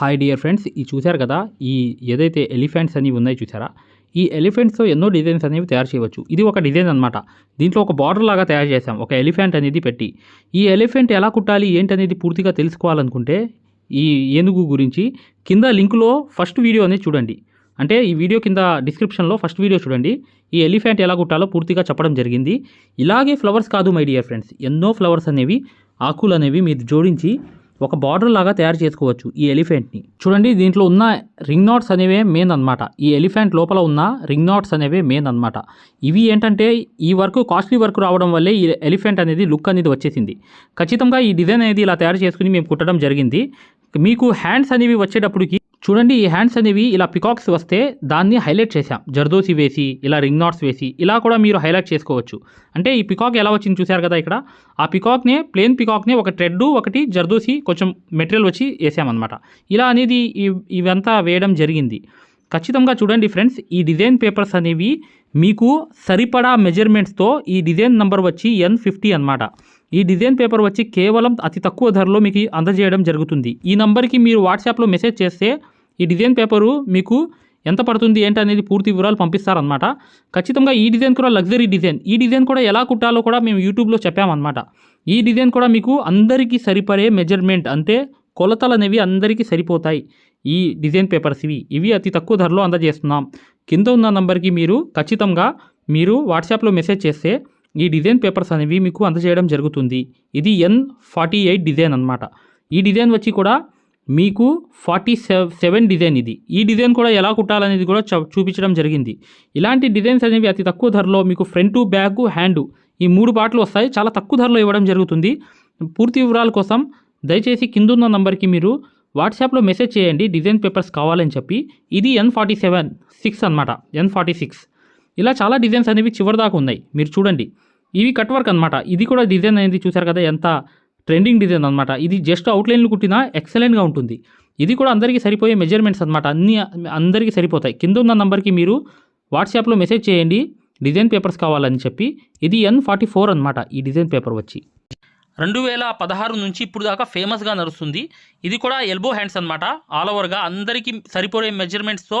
Hi dear friends ఈ చూశారు కదా ఈ ఏదైతే ఎలిఫెంట్స్ అనేవి ఉన్నాయి చూసారా ఈ ఎలిఫెంట్స్తో ఎన్నో డిజైన్స్ అనేవి తయారు చేయవచ్చు. ఇది ఒక డిజైన్ అనమాట దీంట్లో ఒక బార్డర్ లాగా తయారు చేసాం ఒక ఎలిఫెంట్ అనేది పెట్టి. ఈ ఎలిఫెంట్ ఎలా కుట్టాలి ఏంటనేది పూర్తిగా తెలుసుకోవాలనుకుంటే ఈ ఏనుగు గురించి కింద లింకులో ఫస్ట్ వీడియో అనేది చూడండి. అంటే ఈ వీడియో కింద డిస్క్రిప్షన్లో ఫస్ట్ వీడియో చూడండి. ఈ ఎలిఫెంట్ ఎలా కుట్టాలో పూర్తిగా చెప్పడం జరిగింది. ఇలాగే ఫ్లవర్స్ కాదు మై డియర్ ఫ్రెండ్స్ ఎన్నో ఫ్లవర్స్ అనేవి ఆకులు అనేవి మీరు జోడించి ఒక బార్డర్ లాగా తయారు చేసుకోవచ్చు ఈ ఎలిఫెంట్ని చూడండి దీంట్లో ఉన్న రింగ్ నాట్స్ అనేవే మెయిన్ అనమాట ఈ ఎలిఫెంట్ లోపల ఉన్న రింగ్ నాట్స్ అనేవే మెయిన్ అనమాట ఇవి ఏంటంటే ఈ వర్క్ కాస్ట్లీ వర్క్ రావడం వల్లే ఈ ఎలిఫెంట్ అనేది లుక్ అనేది వచ్చేసింది. ఖచ్చితంగా ఈ డిజైన్ అనేది ఇలా తయారు చేసుకుని మేము కుట్టడం జరిగింది. మీకు హ్యాండ్స్ అనేవి వచ్చేటప్పటికి చూడండి ఈ హ్యాండ్స్ అనేవి ఇలా పికాక్స్ వస్తే దాన్ని హైలైట్ చేసాం జర్దోసి వేసి ఇలా రింగ్ నాట్స్ వేసి ఇలా కూడా మీరు హైలైట్ చేసుకోవచ్చు. అంటే ఈ పికాక్ ఎలా వచ్చింది చూశారు కదా ఇక్కడ? ఆ పికాక్నే ప్లేన్ పికాక్నే ఒక ట్రెడ్ ఒకటి జర్దోసి కొంచెం మెటీరియల్ వచ్చి వేసామన్నమాట. ఇలా అనేది ఇవంతా వేయడం జరిగింది. ఖచ్చితంగా చూడండి ఫ్రెండ్స్ ఈ డిజైన్ పేపర్స్ అనేవి మీకు సరిపడా మెజర్మెంట్స్తో ఈ డిజైన్ నెంబర్ వచ్చి ఎన్ ఫిఫ్టీ అనమాట ఈ డిజైన్ పేపర్ వచ్చి కేవలం అతి తక్కువ ధరలో మీకు అందజేయడం జరుగుతుంది. ఈ నంబర్కి మీరు వాట్సాప్లో మెసేజ్ చేస్తే ఈ డిజైన్ పేపరు మీకు ఎంత పడుతుంది ఏంటి అనేది పూర్తి వివరాలు పంపిస్తారనమాట ఖచ్చితంగా ఈ డిజైన్ కూడా లగ్జరీ డిజైన్. ఈ డిజైన్ కూడా ఎలా కుట్టాలో కూడా మేము యూట్యూబ్లో చెప్పామన్నమాట. ఈ డిజైన్ కూడా మీకు అందరికీ సరిపడే మెజర్మెంట్ అంటే కొలతలు అనేవి అందరికీ సరిపోతాయి ఈ డిజైన్ పేపర్స్ ఇవి. ఇవి అతి తక్కువ ధరలో అందజేస్తున్నాం. కింద ఉన్న నంబర్కి మీరు ఖచ్చితంగా మీరు వాట్సాప్లో మెసేజ్ చేస్తే ఈ డిజైన్ పేపర్స్ అనేవి మీకు అందజేయడం జరుగుతుంది. ఇది ఎన్ ఫార్టీ ఎయిట్ డిజైన్ అనమాట ఈ డిజైన్ వచ్చి కూడా మీకు ఫార్టీ సెవెన్ డిజైన్ ఇది. ఈ డిజైన్ కూడా ఎలా కుట్టాలనేది కూడా చ- చూపించడం జరిగింది. ఇలాంటి డిజైన్స్ అనేవి అతి తక్కువ ధరలో మీకు ఫ్రంట్ బ్యాక్ హ్యాండ్ ఈ మూడు పాటలు వస్తాయి. చాలా తక్కువ ధరలో ఇవ్వడం జరుగుతుంది. పూర్తి వివరాల కోసం దయచేసి కిందున్న నంబర్కి మీరు వాట్సాప్లో మెసేజ్ చేయండి. డిజైన్ పేపర్స్ కావాలని చెప్పి. ఇది ఎన్ ఫార్టీ సెవెన్ సిక్స్ అనమాట ఎన్ ఫార్టీ సిక్స్ ఇలా చాలా డిజైన్స్ అనేవి చివరి దాకా ఉన్నాయి. మీరు చూడండి. ఇవి కట్ వర్క్ అనమాట ఇది కూడా డిజైన్ అనేది చూసారు కదా ఎంత ట్రెండింగ్ డిజైన్ అనమాట ఇది జస్ట్ అవుట్లైన్లు కుట్టినా ఎక్సలెంట్గా ఉంటుంది. ఇది కూడా అందరికీ సరిపోయే మెజర్మెంట్స్ అనమాట అన్ని అందరికీ సరిపోతాయి. కింద ఉన్న నంబర్కి మీరు వాట్సాప్లో మెసేజ్ చేయండి. డిజైన్ పేపర్స్ కావాలని చెప్పి. ఇది ఎన్ ఫార్టీ ఫోర్ అనమాట ఈ డిజైన్ పేపర్ వచ్చి. రెండు వేల పదహారు నుంచి ఇప్పుడు దాకా ఫేమస్గా నడుస్తుంది. ఇది కూడా ఎల్బో హ్యాండ్స్ అనమాట ఆల్ ఓవర్గా అందరికీ సరిపోయే మెజర్మెంట్స్తో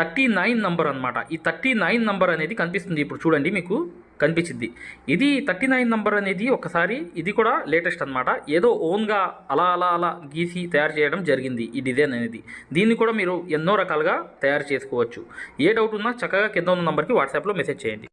థర్టీ నైన్ నంబర్ అనమాట ఈ థర్టీ నైన్ నంబర్ అనేది కనిపిస్తుంది ఇప్పుడు చూడండి మీకు కనిపించింది. ఇది థర్టీ నైన్ నంబర్ అనేది ఒకసారి ఇది కూడా లేటెస్ట్ అనమాట ఏదో ఓన్గా అలా అలా అలా గీసి తయారు చేయడం జరిగింది ఈ డిజైన్ అనేది. దీన్ని కూడా మీరు ఎన్నో రకాలుగా తయారు చేసుకోవచ్చు. ఏ డౌట్ ఉన్నా చక్కగా కింద ఉన్న నంబర్కి వాట్సాప్లో మెసేజ్ చేయండి.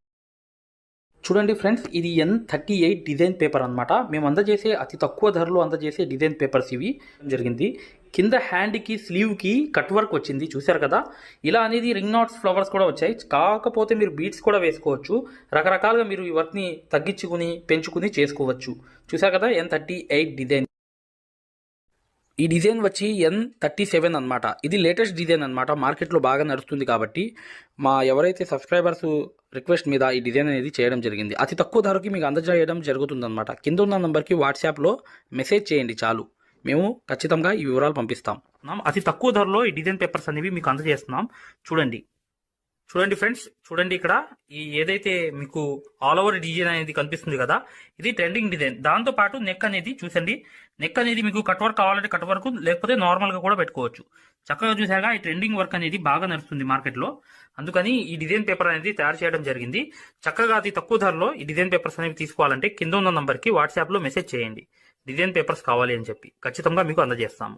చూడండి ఫ్రెండ్స్ ఇది N thirty eight design paper అనమాట మేము అందజేసే అతి తక్కువ ధరలో అందజేసే డిజైన్ పేపర్స్ ఇవి. జరిగింది. కింద హ్యాండ్కి స్లీవ్కి కట్ వర్క్ వచ్చింది. చూశారు కదా? ఇలా అనేది రింగ్ నాట్స్ ఫ్లవర్స్ కూడా వచ్చాయి. కాకపోతే మీరు బీట్స్ కూడా వేసుకోవచ్చు. రకరకాలుగా మీరు ఈ వర్క్ని తగ్గించుకుని పెంచుకుని చేసుకోవచ్చు. చూశారు కదా? N thirty eight design. ఈ డిజైన్ వచ్చి ఎన్ థర్టీ సెవెన్ అనమాట ఇది లేటెస్ట్ డిజైన్ అనమాట మార్కెట్లో బాగా నడుస్తుంది కాబట్టి మా ఎవరైతే సబ్స్క్రైబర్స్ రిక్వెస్ట్ మీద ఈ డిజైన్ అనేది చేయడం జరిగింది. అతి తక్కువ ధరకి మీకు అందజేయడం జరుగుతుందన్నమాట. కింద ఉన్న నెంబర్కి వాట్సాప్లో మెసేజ్ చేయండి చాలు. మేము ఖచ్చితంగా ఈ వివరాలు పంపిస్తాం. అతి తక్కువ ధరలో ఈ డిజైన్ పేపర్స్ అనేవి మీకు అందజేస్తున్నాం. చూడండి. చూడండి ఫ్రెండ్స్ చూడండి ఇక్కడ ఈ ఏదైతే మీకు ఆల్ ఓవర్ డిజైన్ అనేది కనిపిస్తుంది కదా ఇది ట్రెండింగ్ డిజైన్ దాంతో పాటు నెక్ అనేది చూసండి. నెక్ అనేది మీకు కట్ వర్క్ కావాలంటే కట్ వర్క్ లేకపోతే నార్మల్గా కూడా పెట్టుకోవచ్చు. చక్కగా చూసాగా ఈ ట్రెండింగ్ వర్క్ అనేది బాగా నడుస్తుంది మార్కెట్లో అందుకని ఈ డిజైన్ పేపర్ అనేది తయారు చేయడం జరిగింది. చక్కగా అతి తక్కువ ధరలో ఈ డిజైన్ పేపర్స్ అనేవి తీసుకోవాలంటే కింద ఉన్న నంబర్కి వాట్సాప్లో మెసేజ్ చేయండి. డిజైన్ పేపర్స్ కావాలి అని చెప్పి. ఖచ్చితంగా మీకు అందజేస్తాము.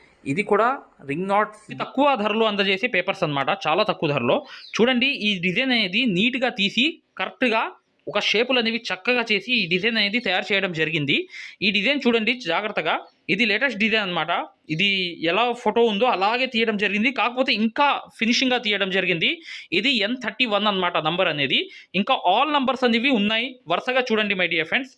ఇది కూడా రింగ్ నాట్ తక్కువ ధరలో అందజేసే పేపర్స్ అన్నమాట. చాలా తక్కువ ధరలో. చూడండి ఈ డిజైన్ అనేది నీట్గా తీసి కరెక్ట్గా ఒక షేపులు అనేవి చక్కగా చేసి ఈ డిజైన్ అనేది తయారు చేయడం జరిగింది. ఈ డిజైన్ చూడండి జాగ్రత్తగా. ఇది లేటెస్ట్ డిజైన్ అన్నమాట. ఇది ఎలా ఫోటో ఉందో అలాగే తీయడం జరిగింది. కాకపోతే ఇంకా ఫినిషింగ్గా తీయడం జరిగింది. ఇది ఎన్ థర్టీ వన్ అనమాట నంబర్ అనేది. ఇంకా ఆల్ నంబర్స్ అనేవి ఉన్నాయి. వరుసగా చూడండి మై డియర్ ఫ్రెండ్స్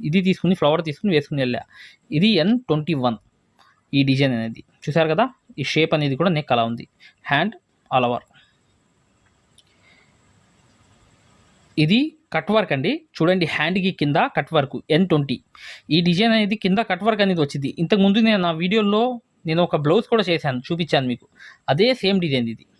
ఇది తీసుకుని ఫ్లవర్ తీసుకుని వేసుకుని వెళ్ళా. ఇది ఎన్ ట్వంటీ వన్ ఈ డిజైన్ అనేది. చూసారు కదా? ఈ షేప్ అనేది కూడా నెక్ అలా ఉంది. హ్యాండ్ ఆల్ ఓవర్ ఇది కట్ వర్క్ అండి. చూడండి హ్యాండ్కి కింద కట్ వర్క్ ఎన్ ట్వంటీ ఈ డిజైన్ అనేది కింద కట్ వర్క్ అనేది వచ్చింది. ఇంతకుముందు నేను నా వీడియోలో నేను ఒక బ్లౌజ్ కూడా చేశాను చూపించాను మీకు. అదే సేమ్ డిజైన్ ఇది.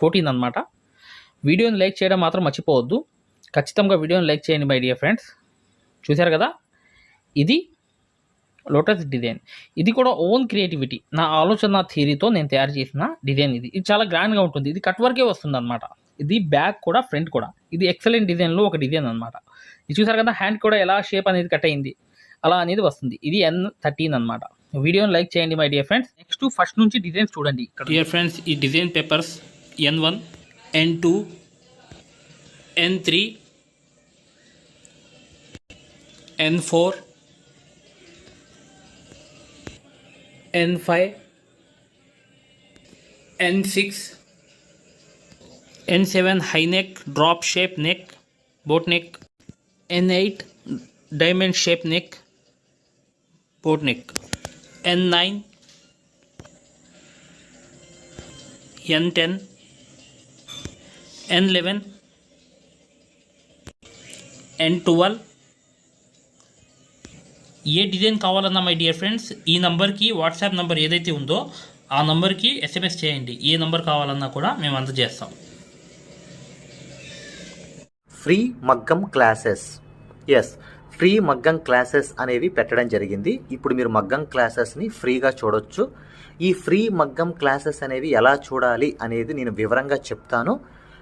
ఫోర్టీన్ అనమాట వీడియోని లైక్ చేయడం మాత్రం మర్చిపోవద్దు. ఖచ్చితంగా వీడియోని లైక్ చేయండి మై డియర్ ఫ్రెండ్స్. చూశారు కదా? ఇది లోటస్ డిజైన్. ఇది కూడా ఓన్ క్రియేటివిటీ. నా ఆలోచన థియరీతో నేను తయారు చేసిన డిజైన్ ఇది. ఇది చాలా గ్రాండ్గా ఉంటుంది. ఇది కట్ వర్కే వస్తుంది అనమాట ఇది బ్యాక్ కూడా ఫ్రంట్ కూడా. ఇది ఎక్సలెంట్ డిజైన్లో ఒక డిజైన్ అనమాట ఇది చూసారు కదా? హ్యాండ్ కూడా ఎలా షేప్ అనేది కట్ అయింది. అలా అనేది వస్తుంది. ఇది ఎన్ థర్టీన్ అనమాట వీడియోని లైక్ చేయండి my dear friends. Next first నుంచి డిజైన్స్ చూడండి. డియర్ ఫ్రెండ్స్ ఈ design papers N one N two N three N four N five N six N seven high neck drop shape neck boat neck N eight diamond shape neck boat neck N nine N ten N eleven N twelve ఏ design కావాలన్నా my dear friends ఈ నెంబర్కి WhatsApp number ఏదైతే ఉందో ఆ నంబర్కి SMS చేయండి. ఏ number కావాలన్నా కూడా మేము అందజేస్తాం. ఫ్రీ మగ్గం క్లాసెస్ ఎస్ ఫ్రీ మగ్గం క్లాసెస్ అనేవి పెట్టడం జరిగింది. ఇప్పుడు మీరు మగ్గం క్లాసెస్ని ఫ్రీగా చూడొచ్చు. ఈ ఫ్రీ మగ్గం క్లాసెస్ అనేవి ఎలా చూడాలి అనేది నేను వివరంగా చెప్తాను.